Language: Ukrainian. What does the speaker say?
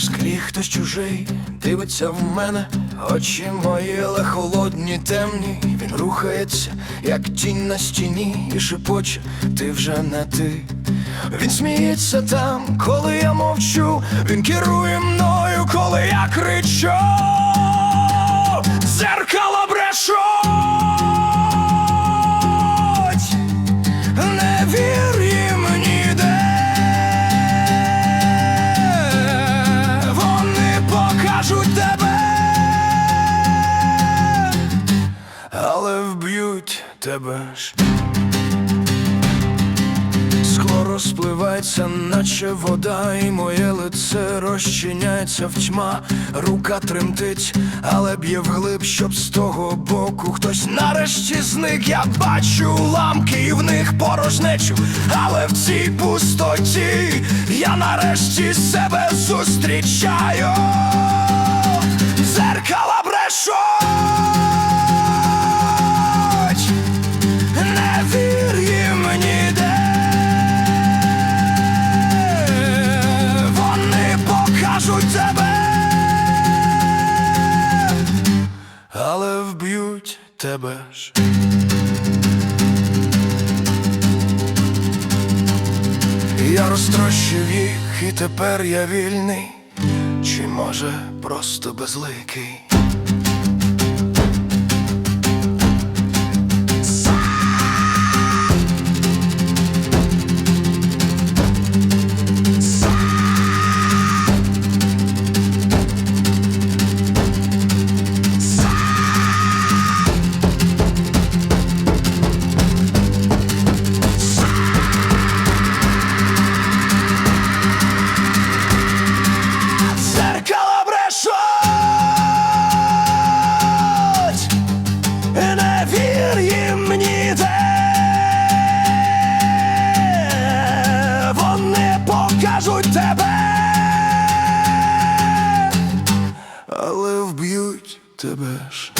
склі хтось чужий дивиться в мене, очі мої, холодні, темні. Він рухається, як тінь на стіні, і шепоче, ти вже не ти. Він сміється там, коли я мовчу, він керує мною, коли я кричу. Але вб'ють тебе ж. Скло розпливається, наче вода, і моє лице розчиняється в тьма, рука тремтить, але б'є вглиб, щоб з того боку хтось нарешті зник. Я бачу ламки, і в них порожнечу, але в цій пустоті я нарешті себе зустрічаю. Тебе ж. Я розтрощив їх, і тепер я вільний, чи може просто безликий. Тебе, але вб'ють тебе ж.